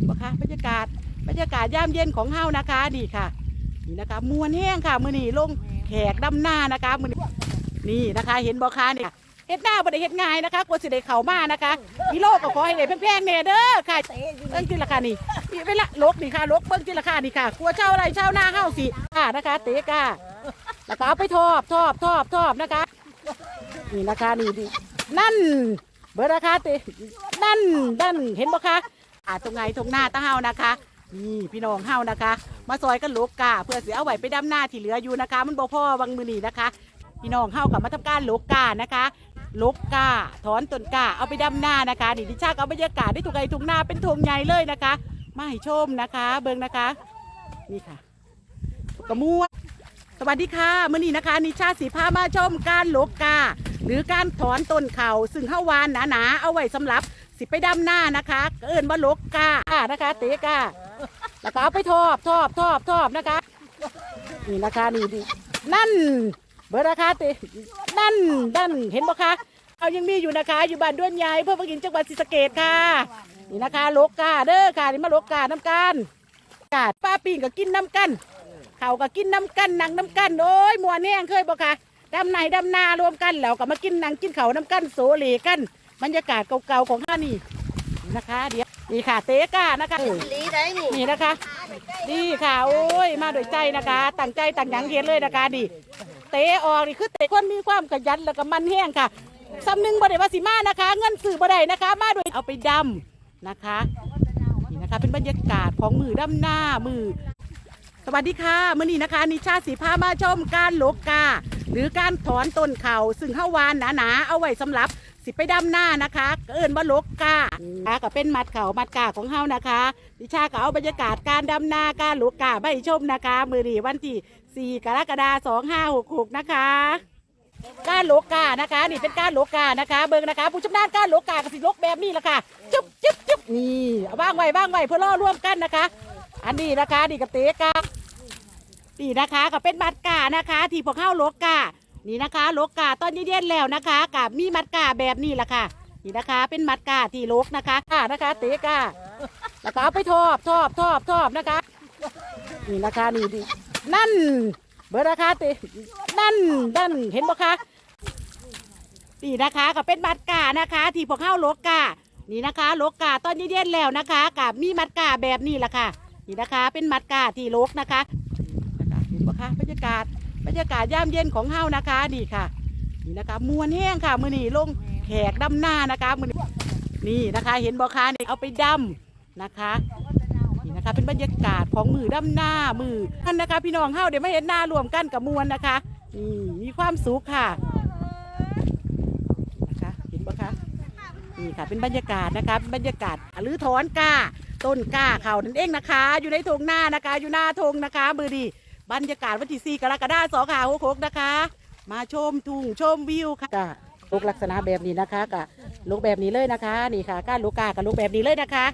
ห็นปะคะบรรยากาศบรรยากาศยามเย็นของเฮานะคะนี่ค่ะ นี่นะคะมวนแห้งค่ะมือนี่ลงแขกดำหน้านะคะมือนีนี่นะคะ เห็นบ่คะนี่เฮ็ดหน้าบ่ได้เฮ็ดง่ายนะคะกว่าสิได้เข้ามานะคะกิโลกก็ขอให้ได้แพงๆแน่เด้อค่ะเบิ่งจิราคานี่นี่เวลาลกนี่ค่ะลกเบิ่งจิราคานี่ค่ะกลัวเช่าอะไรเช่าหน้าเฮาสิค่ะนะคะเตะกาแล้วก็เอาไปทอบทอบทอบทอบนะคะ นี่นะคะนี่ดินั่นเบอร์ราคาเตนั่นนั่นเห็นบ่คะ อ่าตรงไงตรงหน้าตาเฮานะคะนี่พี่น้องเฮานะคะ มาซอยกันโลกกาเพื่อเสียเอาไว้ไปดำหน้าที่เหลืออยู่นะคะ มันบ่พ่อวังมือนีนะคะ พี่น้องเฮากับมาทำการโลกกานะคะลกกาถอนต้นกาเอาไปดำหน้านะคะนี่ดิชากเอาบรรยากาศได้ทุกไงทุกหน้าเป็นธงใหญ่เลยนะคะมาให้ชมนะคะ เบิงนะคะ นี่ค่ะกระมวสวัสดีค่ะมื่อนี้นะคะ นิชาสีพามาชมการลกกาหรือการถอนต้นเขาซึ่งเข้าวานหนาๆเอาไว้สำหรับ สิไปดำหน้านะคะเอิ้นว่าลกกานะคะ เตกาแล้วก็เอาไปทอบทอบทอบทอบนะคะ นี่นะคะนี่ดินั่น เบอร์ราคาเตนั่นนั่นเห็นบ่คะเอายังมีอยู่นะคะ อยู่บ้านด้วนยายเพื่อพกินจังหวัดศรีสะเกดค่ะ นี่นะคะลกกาเด้อค่ะนี่มาลกกาน้ำกันกาดป้าปิ่งก็กินน้ำกันเขาก็กินน้ำกันหนังน้ำกันโอ้ยมัวแน่งเคยบ่คะดำไหนดำนารวมกันแล้วก็มากินหนังกินเขาน้ำกันโซเลกัน บรรยากาศเก่าๆของท่านี่นี่นะคะ เดี๋ยวนี่ค่ะเตะกานะคะลีได้นี่นี่นะคะดีค่ะโอ้ยมาโดวยใจนะคะตั้งใจตั้งหยังเห็นเลยนะคะดีเตะออกนี่คือเตะคนมีความขยันแล้วก็มันแห้งค่ะสำนึงบ่ได้ว่าสิมานะคะ เงินสื่อบ่ได้นะคะ มาโดยเอาไปดำนะคะนี่นะคะเป็นบรรยากาศของมือดำหน้ามือ สวัสดีค่ะมื่อนี้นะคะ นิชาสีพามาชมการโลกกาหรือการถอนต้นเขาซึ่งเข้าวานหนาๆเอาไว้สำหรับ สิไปดำหน้านะคะเอิ้นว่าลกกาค่ะก็เป็นมัดเขามัดกาของเฮานะคะดิชาก็เอาบรรยากาศการดำหน้าการลกกาไปชมนะคะ มือนีวันที่ 4 กรกฎาคม2566 นะคะการโลกกานะคะ นี่เป็นการโลกกานะคะ เบิ่งนะคะ ผู้ชำนาญการโลกกากสิโลกแบบนี้ละค่ะจุ๊บจุ๊บจุ๊บนี่เอาว่างไว้ว่างไว้เพื่อล่อร่วมกันนะคะ อันนี้นะคะนี่กับเตะกานี่นะคะก็เป็นมัดกานะคะ ที่พวกเข้าโลกกา นี่นะคะโลกกาตอนเย็นๆแล้วนะคะกับมีมัดกาแบบนี้แหละค่ะ นี่นะคะ เป็นมัดกาที่โลกนะคะค่ะนะคะเตะกาแล้วก็เอาไปทอบทอบทอบทอบนะคะ นี่นะคะนี่ดินั่น เบอร์ราคาเตนั่นนั่นเห็นบ่คะนี่นะคะก็เป็นมัดกานะคะ ที่พวกเข้าโลกกานี่นะคะโลกกาตอนเย็นๆแล้วนะคะกับมีมัดกาแบบนี้แหละค่ะ นี่นะคะ เป็นมัดกาที่โลกนะคะเห็นบ่คะบรรยากาศ รรยากาศยามเย็นของเฮานะคะนี่ค่ะ นี่นะคะมวนแห้งค่ะ มือนี่ลงแขกดำหน้านะคะมือนี้นี่นะคะ เห็นบ่คะนี่เอาไปดำนะคะนี่นะคะ เป็นบรรยากาศของมือดำหน้ามือกันนะคะ พี่น้องเฮาเดี๋ยวไม่เห็นหน้ารวมกันกับมวลนะคะนี่มีความสุขค่ะนะคะเห็นปะคะนี่ค่ะ เป็นบรรยากาศนะคะเป็นบรรยากาศหรือถอนกล้าต้นกล้าเขานั่นเองนะคะ อยู่ในทงหน้านะคะ อยู่หน้าทงนะคะมือดี บรรยากาศวันที่4กรกฎาคมสองขาหกนะคะ มาชมทุ่งชมวิวค่ะกะลูกลักษณะแบบนี้นะคะกะลูกแบบนี้เลยนะคะนี่ค่ะก้านลูกกากับลูกแบบนี้เลยนะคะ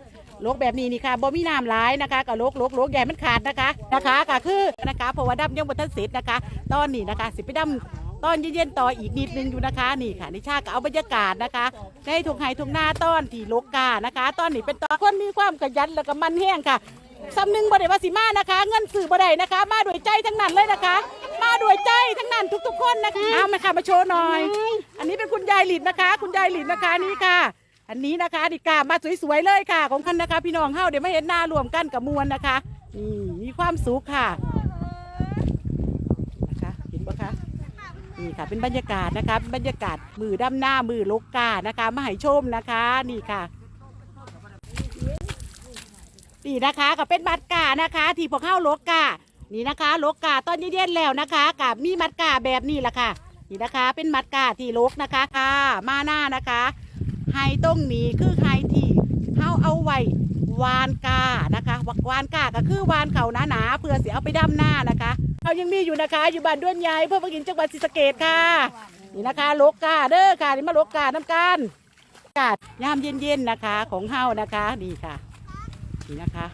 โลกแบบนี้นี่ค่ะบ่มีน้ำหลายนะคะกับโลกโลกโลกใหญ่มันขาดนะคะนะคะก็คือนะคะเพราะว่าดำยังบนทันเสร็จนะคะ ตอนนี้นะคะ สิไปดำตอนเย็นๆต่ออีกนิดนึงอยู่นะคะนี่ค่ะนิชาก็เอาบรรยากาศนะคะในทุ่งไห่ทุ่งนาต้อนที่โลกกานะคะ ตอนนี้เป็นตอนคนมีความขยันแล้วก็มันแห้งค่ะ สำนึงบ่ได้ว่าสิมานะคะ เงินสื่อบ่ได้นะคะ มาด้วยใจทั้งนั้นเลยนะคะ มาด้วยใจทั้งนั้นทุก ๆ คนนะคะเอามาค่ะมาโชว์หน่อย อันนี้เป็นคุณยายหลินนะคะ คุณยายหลินนะคะนี่ค่ะ อันนี้นะคะดิกามาสวยๆเลยค่ะ ของคันนะคะ พี่น้องเฮาเดี๋ยวไม่เห็นหน้ารวมกันกับมวลนะคะนี่มีความสุขค่ะนะคะเห็นปะคะนี่ค่ะเป็นบรรยากาศนะคะบรรยากาศมือดำหน้ามือลกกานะคะมาให้ชมนะคะ นี่ค่ะ นี่นะคะก็เป็นมัดกานะคะ ที่พวกเข้าโลกกานี่นะคะโลกกาตอนเย็นๆแล้วนะคะกับมีมัดกาแบบนี้แหละค่ะนี่นะคะ เป็นมัดกาที่ลกนะคะค่ะมาหน้านะคะไฮตรงนี้คือไฮที่เฮาเอาไว้วานกานะคะวักวานกาก็คือวานเขาหนาๆเพื่อเสียเอาไปดำหน้านะคะเรายังมีอยู่นะคะ อยู่บ้านด้วนยายเพื่อพักินจังหวัดศรีสะเกดค่ะนี่นะคะโลกกาเด้อค่ะนี่มาโลกกาน้ำกันกาศยามเย็นๆนะคะของเฮานะคะนี่ค่ะ นี่นะคะ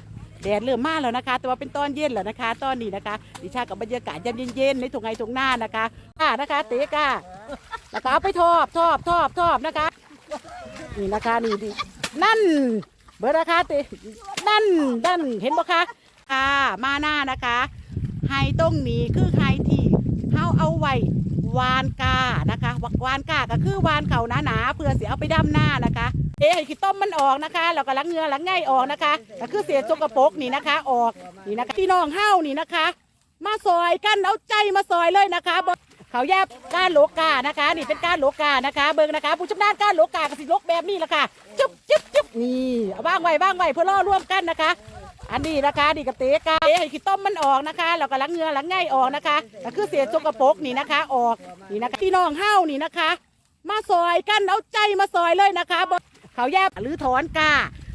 แดดเริ่มมาแล้วนะคะ แต่ว่าเป็นตอนเย็นแล้วนะคะ ตอนนี้นะคะ ดิชากับบรรยากาศเย็นๆในถุงไงถุงหน้านะคะค่ะนะคะเตะกาแล้วก็เอาไปทอบทอบทอบทอบนะคะ นี่นะคะนี่ดินั่น เบอร์ราคาตินั่นนั่นเห็นบ่คะค่ะมาหน้านะคะไฮตรงนี้คือไฮที่เฮาเอาไว้วานกานะคะวานกาก็คือวานเขาหนาๆเพื่อสิเอาไปดำหน้านะคะ เทให้ขี้ต้มมันออกนะคะแล้วก็ล้างเงือล้างง่ายออกนะคะก็คือเศษสกปรกนี่นะคะออกนี่นะคะพี่น้องเฮานี่นะคะ มาซอยกันเอาใจมาซอยเลยนะคะบ่เขาแยบก้านโลกานะคะ นี่เป็นก้านโลกานะคะ เบิ่งนะคะ ผู้ชำนาญก้านโลกากับสิลกแบบนี้ละค่ะจุ๊บจุ๊บจุ๊บนี่เอาบ้างไว้บ้างไว้เพื่อล่อร่วมกันนะคะ อันนี้นะคะนี่กับเตะกาเตะให้ขี้ต้มมันออกนะคะแล้วก็ล้างเงือล้างง่ายออกนะคะก็คือเศษสกปรกนี่นะคะ ออกนี่นะคะพี่น้องเฮานี่นะคะ มาซอยกันเอาใจมาซอยเลยนะคะ เขาแยบหรือถอนกา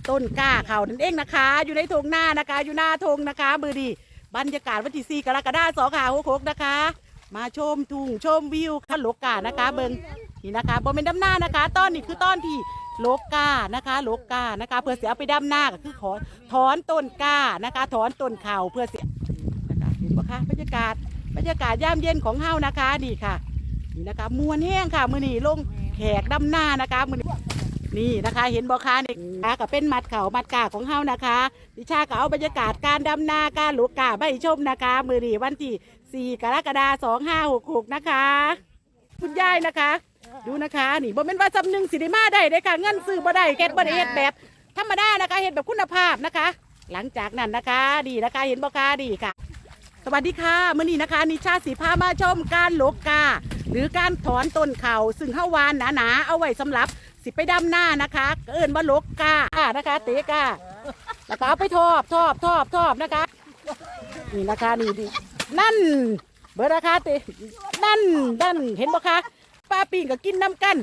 ต้นกาเขานั่นเองนะคะ อยู่ในทงหน้านะคะ อยู่หน้าทงนะคะมือดี บรรยากาศวันที่4กรกฎาคม2ขาหกนะคะ มาชมทุ่งชมวิวคันโลกานะคะ เบิงนี่นะคะบนเป็นดำหน้านะคะ ต้นนี้คือต้นที่โลกานะคะโลกานะคะ เพื่อเสียไปดำหน้าก็คือขอถอนต้นกานะคะ ถอนต้นเข่าเพื่อเสียนะคะเห็นปะคะบรรยากาศบรรยากาศยามเย็นของเฮานะคะนี่ค่ะนี่นะคะมวลแห้งค่ะมือนี่ลงแขกดำหน้านะคะมือนี นี่นะคะ เห็นบ่คะนี่นะคะก็เป็นมัดเข่ามัดกาของเฮานะคะดิชาก็เอาบรรยากาศการดำนาการหลูกกาใบชมนะคะ มือนีวันที่ 4 กรกฎาคม2566 นะคะ คุณยายนะคะ ดูนะคะนี่บ่เป็นว่าจำหนึ่งสิได้มาได้ได้ค่ะเงินซื้อบ่ได้เฮ็ดบ่ได้เฮ็ดแบบ ธรรมดานะคะเฮ็ดแบบคุณภาพนะคะ หลังจากนั้นนะคะดีนะคะเห็นบ่คะดีค่ะ สวัสดีค่ะมื่อนี้นะคะ นิชาสีพามาชมการโลกกาหรือการถอนต้นเขาซึ่งเฮาวานหนาๆเอาไว้สำหรับ สิไปดำหน้านะคะเอิ้นว่าลกกานะคะเตกาแล้วก็เอาไปทอบทอบทอบทอบนะคะ นี่นะคะนี่ดินั่น เบอร์ราคาตินั่นนั่นเห็นบ่คะป้าปิ่งก็กินน้ำกัน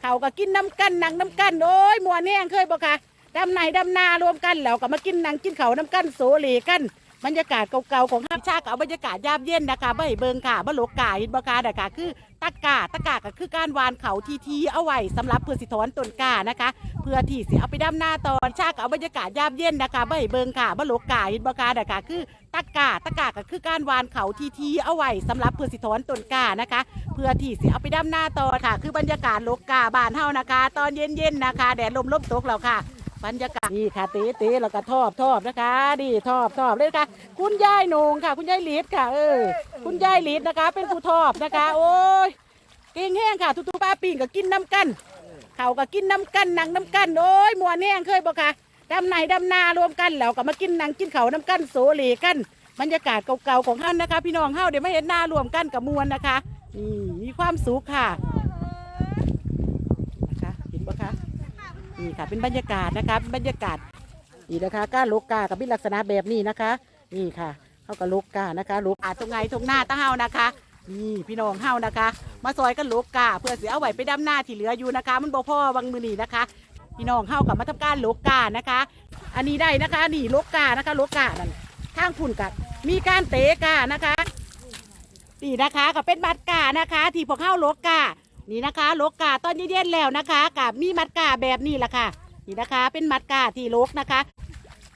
เขาก็กินน้ำกันนังน้ำกันโอ้ยมัวแน่งเคยบ่คะดำไหนดำนารวมกันแล้วก็มากินนังกินเขาน้ำกันโซเลกัน บรรยากาศเก่าๆของห้างชาติก็เอาบรรยากาศยามเย็นนะคะบ่ให้เบิงค่ะบ่โลกกาเห็นบ่คะแต่ก็คือตะกาตะกาก็คือการวานเขาทีทีเอาไว้สำหรับเพื่อสิถอนต้นกานะคะ เพื่อที่สิเอาไปดำหน้าตอนชาติก็เอาบรรยากาศยามเย็นนะคะบ่ให้เบิงค่ะบ่โลกกาเห็นบ่คะแต่ก็คือตะกาตะกาก็คือการวานเขาทีทีเอาไว้สำหรับเพื่อสิถอนต้นกานะคะ เพื่อที่สิเอาไปดำหน้าตอนค่ะ คือบรรยากาศโลกกาบานเฮานะคะ ตอนเย็นๆนะคะแดดลมลมตกแล้วค่ะ บรรยากาศนี่ค่ะต๋เต๋แล้วก็ทอบทอบนะคะ ดีทอบทอบเลยค่ะ คุณยายหนงค่ะ คุณยายลีดค่ะ เออ คุณยายลีดนะคะ เป็นผู้ทอบนะคะ โอ้ยเก่งแห้งค่ะ ทุกๆป้าปิ่งก็กินน้ำกันเขาก็กินน้ำกันหนังน้ำกันโอ้ยมัวแห้งเคยบอกค่ะดำไหนดำนารวมกันแล้วก็มากินหนังกินเขาน้ำกันโซเลกันบรรยากาศเก่าๆของท่านนะคะ พี่น้องเฮาเดี๋ยวมาเห็นหน้ารวมกันกับมวลนะคะนี่มีความสุขค่ะเห็นปะคะ นี่ค่ะ เป็นบรรยากาศนะคะเป็นบรรยากาศนี่นะคะก้าลูกกากับพิลักษณะแบบนี้นะคะ นี่ค่ะเขากับลูกกานะคะลูกกาตรงไงตรงหน้าตาเฮานะคะนี่พี่น้องเฮานะคะ มาซอยกันลูกกาเพื่อเสียเอาไว้ไปดำหน้าที่เหลืออยู่นะคะ มันบ่พ่อบางมือนี่นะคะ พี่น้องเฮากับมาทำการลูกกานะคะ อันนี้ได้นะคะนี่ลูกกานะคะลูกกานั่นทางพุ่นกัดมีการเตะกานะคะนี่นะคะก็เป็นมัดกานะคะ ที่พวกเข้าโลกกา นี่นะคะโลกกาตอนเย็นๆแล้วนะคะกับมีมัดกาแบบนี้แหละค่ะ นี่นะคะ เป็นมัดกาที่โลกนะคะ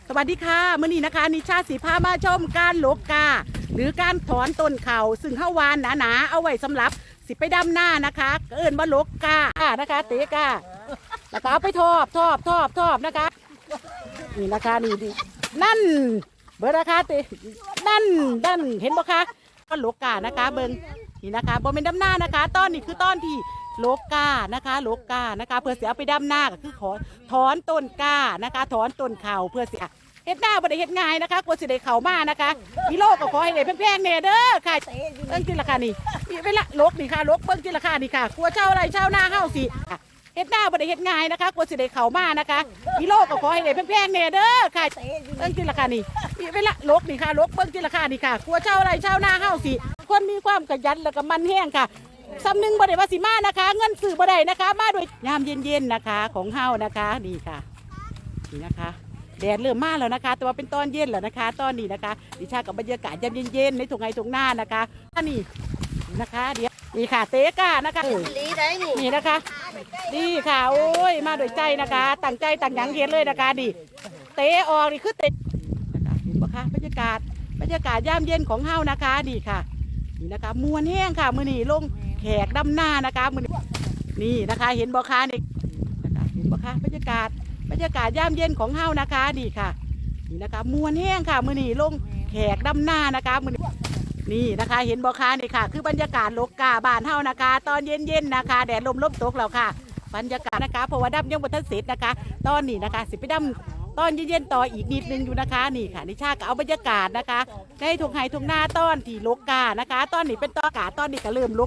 สวัสดีค่ะมื่อนี้นะคะ นิชาสีพามาชมการโลกกา หรือการถอนต้นเขาซึ่งเขาวานหนาๆเอาไว้สำหรับสิไปดำหน้านะคะก็เอิ้นว่าโลกกานะคะเตกาแล้วก็เอาไปทอบทอบทอบทอบนะคะ นี่นะคะนี่ดินั่นเบอร์ราคาตินั่นนั่นเห็นบ่คะก็โลกานะคะ เบิง นี่นะคะบ่เป็นดำหน้านะคะต้นนี้คือต้นที่โลกานะคะโลกานะคะเพื่อเสียเอาไปดำหน้าก็คือขอถอนต้นกานะคะ ถอนต้นเข่าเพื่อเสียเฮ็ดหน้าบ่ได้เฮ็ดง่ายนะคะกลัวสิได้เข่ามานะคะมีโลกก็ขอให้ได้แพงๆเนี่ยเด้อค่ะเบิ่งที่ราคานี่มีเวลาลกนี่ค่ะลกเบิ่งที่ราคานี่ค่ะกลัวเช่าอะไรเช่าหน้าเฮาสิ เฮ็ดหน้าบ่ได้เฮ็ดง่ายนะคะกลัวสิได้เข่ามานะคะมีโลกก็ขอให้ได้แพงๆเนี่ยเด้อค่ะเบิ้งที่ราคานี่นี่เวลาลกนี่ค่ะลกเบิ้งที่ราคานี่ค่ะกลัวเช่าอะไรเช่าหน้าเฮาสิคนมีความขยันแล้วก็มันแห้งค่ะสำนึงบ่ได้ว่าสิมานะคะ เงินซื้อบ่ได้นะคะ มาโดยยามเย็นๆนะคะของเฮานะคะนี่ค่ะนี่นะคะแดดเริ่มมาแล้วนะคะ แต่ว่าเป็นตอนเย็นแล้วนะคะ ตอนนี้นะคะ ดิชากับบรรยากาศยามเย็นๆในถุงไงถุงหน้านะคะนนี้นะคะเดี๋ยว นี่ค่ะเตก้านะคะลีได้นี่นี่นะคะ ดีค่ะโอ้ยมาโดวยใจนะคะ ตั้งใจตั้งหยังเฮ็ดเลยนะคะดีเตะออกนี่คือเตะนะคะเห็นปะคะบรรยากาศบรรยากาศยามเย็นของเฮานะคะนี่ค่ะนี่นะคะมวลแห้งค่ะมือนี่ลงแขกดำหน้านะคะมือนี้นี่นะคะเห็นบ่คะนี่นะคะเห็นบ่คะบรรยากาศบรรยากาศยามเย็นของเฮานะคะนี่ค่ะ นี่นะคะมวนแห้งค่ะ มือนี่ลงแขกดำหน้านะคะมือนี้ นี่นะคะเห็นบอคะนี่ค่ะ คือบรรยากาศโลกกาบ้านเฮานะคะ ตอนเย็นๆนะคะ แดดลมลมตกแล้วค่ะ บรรยากาศนะคะเพราะว่าดับยังบนทันเสร็จนะคะ ตอนนี้นะคะ สิไปดับตอนเย็นๆต่ออีกนิดนึงอยู่นะคะนี่ค่ะนิชาก็เอาบรรยากาศนะคะในทุกไฮทุกหน้าต้อนที่โลกกานะคะ ตอนนี้เป็นต้อากาศตอนนี้ก็เริ่มลก